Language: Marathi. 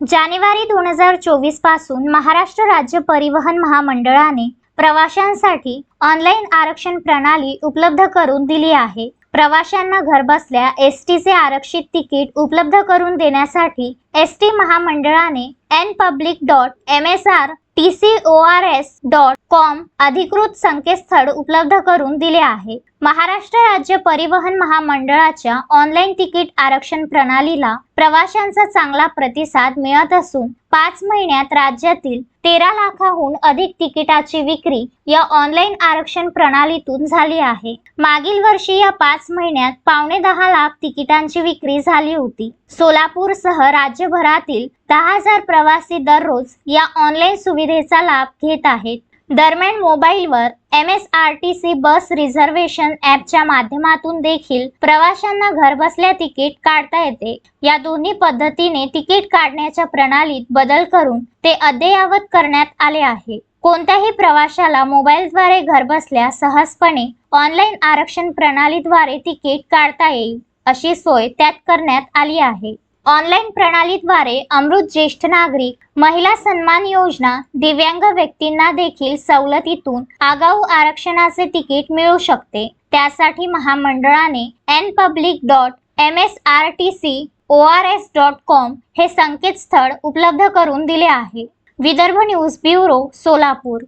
जानेवारी दोन हजार चोवीसपासून महाराष्ट्र राज्य परिवहन महामंडळाने प्रवाशांसाठी ऑनलाईन आरक्षण प्रणाली उपलब्ध करून दिली आहे. प्रवाशांना घरबसल्या एस टीचे आरक्षित तिकीट उपलब्ध करून देण्यासाठी एस टी महामंडळाने N public dot M S R T C O R S dot com अधिकृत संकेतस्थळ उपलब्ध करून दिले आहे. महाराष्ट्र राज्य परिवहन महामंडळाच्या ऑनलाईन तिकीट आरक्षण प्रणालीला प्रवाशांचा चांगला प्रतिसाद मिळत असून पाच महिन्यात राज्यातील तेरा लाखाहून अधिक तिकिटाची विक्री या ऑनलाईन आरक्षण प्रणालीतून झाली आहे. मागील वर्षी या पाच महिन्यात पावणे दहा लाख तिकिटांची विक्री झाली होती. सोलापूरसह राज्यभरातील दहा हजार प्रवासी दररोज या ऑनलाईन सुविधेचा लाभ घेत आहेत. दरम्यान मोबाईलवर M S R T C bus reservation ॲपच्या माध्यमातून देखील प्रवाशांना घरबसल्या तिकीट काढता येते. या दोन्ही पद्धतीने तिकीट काढण्याच्या प्रणालीत बदल करून ते अद्ययावत करण्यात आले आहे. कोणत्याही प्रवाशाला मोबाईलद्वारे घरबसल्या सहजपणे ऑनलाईन आरक्षण प्रणालीद्वारे तिकीट काढता येईल अशी सोय त्यात करण्यात आली आहे. ऑनलाईन प्रणालीद्वारे अमृत ज्येष्ठ नागरिक महिला सन्मान योजना दिव्यांग व्यक्तींना देखील सवलतीतून आगाऊ आरक्षणाचे तिकीट मिळू शकते. त्यासाठी महामंडळाने N public dot M S R T C O R S dot com हे संकेतस्थळ उपलब्ध करून दिले आहे. Vidarbha news bureau Solapur.